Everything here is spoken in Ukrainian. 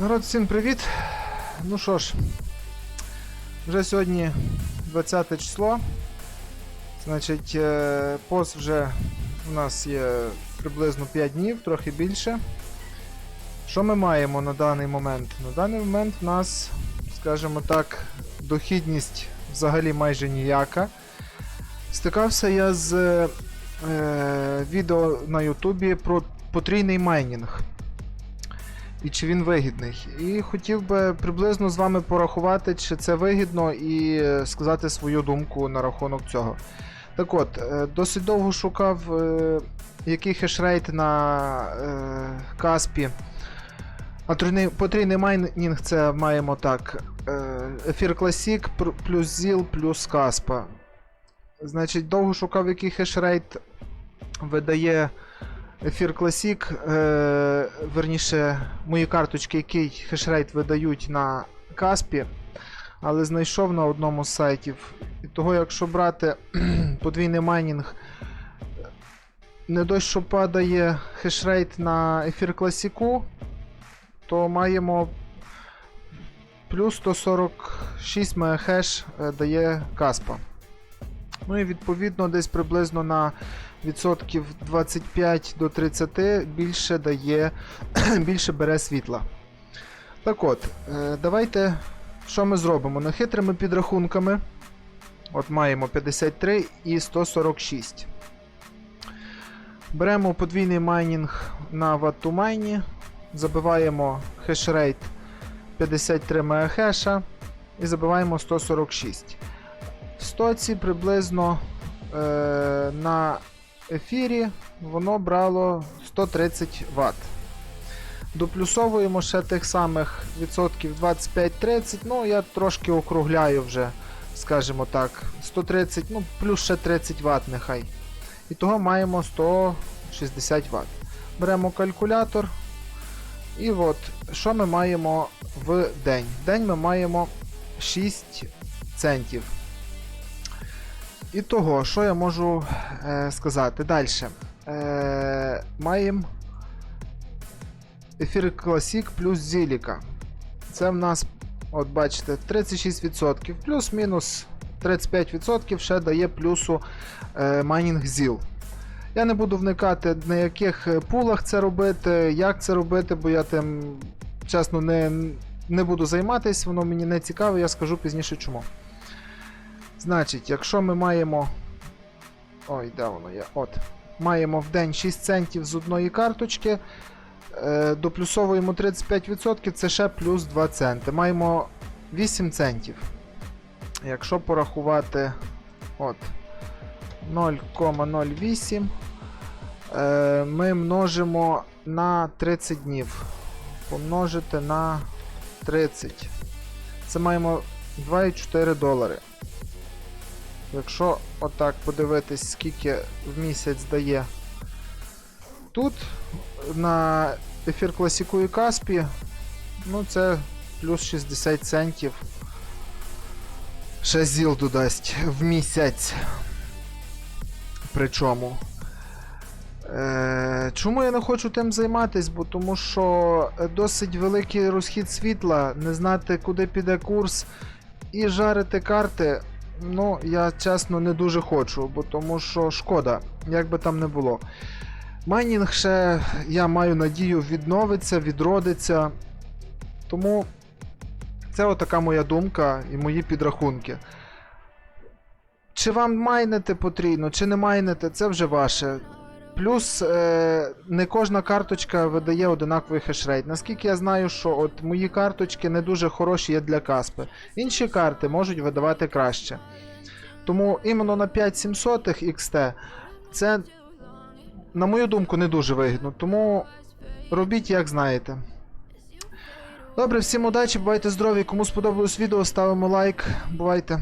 Народ, всім привіт! Ну що ж, вже сьогодні 20 число. Значить, е, пост вже у нас є приблизно 5 днів, трохи більше. Що ми маємо на даний момент? На даний момент в нас, скажімо так, дохідність взагалі майже ніяка. Стикався я з е, відео на Ютубі про потрійний майнінг і чи він вигідний. І хотів би приблизно з вами порахувати, чи це вигідно, і е, сказати свою думку на рахунок цього. Так от, е, досить довго шукав, е, який хешрейт на Каспі. А потрійний майнінг це маємо так. Ефір Classic плюс ZIL плюс Каспа. Значить, довго шукав, який хешрейт видає Ефір Classic, е, верніше, мої карточки, який хешрейт видають на Каспі, але знайшов на одному з сайтів. І того, якщо брати подвійний майнінг, не дощ, що падає хешрейт на ефір Classic, то маємо плюс 146 мегахеш е, дає Каспа. Ну і відповідно десь приблизно на відсотків 25 до 30 більше дає, більше бере світла. Так от, е, давайте що ми зробимо? Нахитрими підрахунками. От маємо 53 і 146. Беремо подвійний майнінг на ваттумайні, забиваємо хешрейт 53 мегахеша і забиваємо 146. В стоці приблизно е, на ефірі воно брало 130 Вт. Доплюсовуємо ще тих самих відсотків 25-30, ну я трошки округляю вже, скажімо так, 130, ну плюс ще 30 Вт нехай. І того маємо 160 Вт. Беремо калькулятор. І от, що ми маємо в день? В день ми маємо 6 центів. І того, що я можу е, сказати далі? Е, маємо ефір Classic плюс Зіліка. Це в нас, от бачите, 36%, плюс-мінус 35% ще дає плюсу е, майнінг ZIL. Я не буду вникати, на яких е, пулах це робити, як це робити, бо я тим, чесно, не, не буду займатися, воно мені не цікаво, я скажу пізніше чому. Значить, якщо ми маємо. Ой, де воно є? От. Маємо в день 6 центів з одної карточки. Е, доплюсовуємо 35%, це ще плюс 2 центи. Маємо 8 центів. Якщо порахувати от 0,08, е, ми множимо на 30 днів. Помножити на 30. Це маємо 2,4 долари. Якщо отак подивитись, скільки в місяць дає тут на ефір класіку і Каспі, ну це плюс 60 центів. Ще зіл додасть в місяць. Причому. Е, чому я не хочу тим займатися? Бо тому що досить великий розхід світла, не знати, куди піде курс, і жарити карти. Ну, я чесно не дуже хочу, бо тому що шкода, як би там не було. Майнінг ще, я маю надію, відновиться, відродиться. Тому це отака моя думка і мої підрахунки. Чи вам майнити потрібно, чи не майнити, це вже ваше. Плюс е, не кожна карточка видає одинаковий хешрейт. Наскільки я знаю, що от мої карточки не дуже хороші є для Каспи. Інші карти можуть видавати краще. Тому іменно на 5700 XT це, на мою думку, не дуже вигідно. Тому робіть як знаєте. Добре, всім удачі, бувайте здорові. Кому сподобалось відео, ставимо лайк. Бувайте.